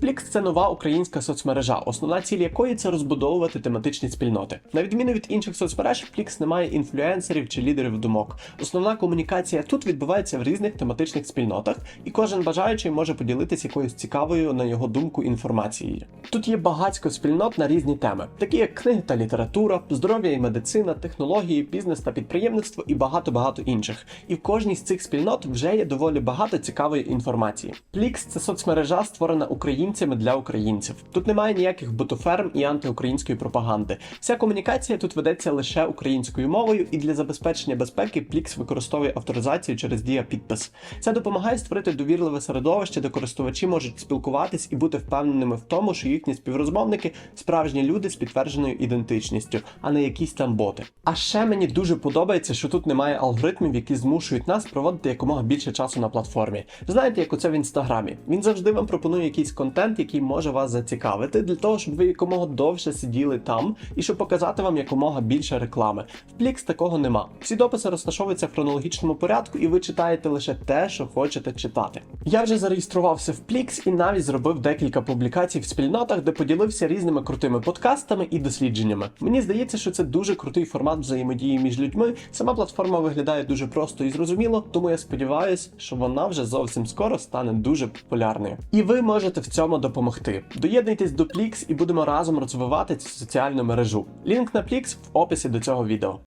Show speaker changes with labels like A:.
A: Plix – це нова українська соцмережа, основна ціль якої це розбудовувати тематичні спільноти. На відміну від інших соцмереж, Plix не має інфлюенсерів чи лідерів думок. Основна комунікація тут відбувається в різних тематичних спільнотах, і кожен бажаючий може поділитися якоюсь цікавою, на його думку, інформацією. Тут є багатько спільнот на різні теми, такі як книги та література, здоров'я і медицина, технології, бізнес та підприємництво і багато багато інших. І в кожній з цих спільнот вже є доволі багато цікавої інформації. Plix – це соцмережа, створена українцями для українців. Тут немає ніяких ботоферм і антиукраїнської пропаганди. Вся комунікація тут ведеться лише українською мовою, і для забезпечення безпеки Plix використовує авторизацію через дія підпис. Це допомагає створити довірливе середовище, де користувачі можуть спілкуватись і бути впевненими в тому, що їхні співрозмовники справжні люди з підтвердженою ідентичністю, а не якісь там боти. А ще мені дуже подобається, що тут немає алгоритмів, які змушують нас проводити якомога більше часу на платформі. Знаєте, як оце в інстаграмі. Він завжди вам пропонує якийсь контент, який може вас зацікавити, для того, щоб ви якомога довше сиділи там і щоб показати вам якомога більше реклами. В Plix такого нема. Всі дописи розташовуються в хронологічному порядку, і ви читаєте лише те, що хочете читати. Я вже зареєструвався в Plix і навіть зробив декілька публікацій в спільнотах, де поділився різними крутими подкастами і дослідженнями. Мені здається, що це дуже крутий формат взаємодії між людьми. Сама платформа виглядає дуже просто і зрозуміло, тому я сподіваюся, що вона вже зовсім скоро стане дуже популярною. І ви можете в цьому допомогти. Доєднуйтесь до Plix і будемо разом розвивати цю соціальну мережу. Лінк на Plix в описі до цього відео.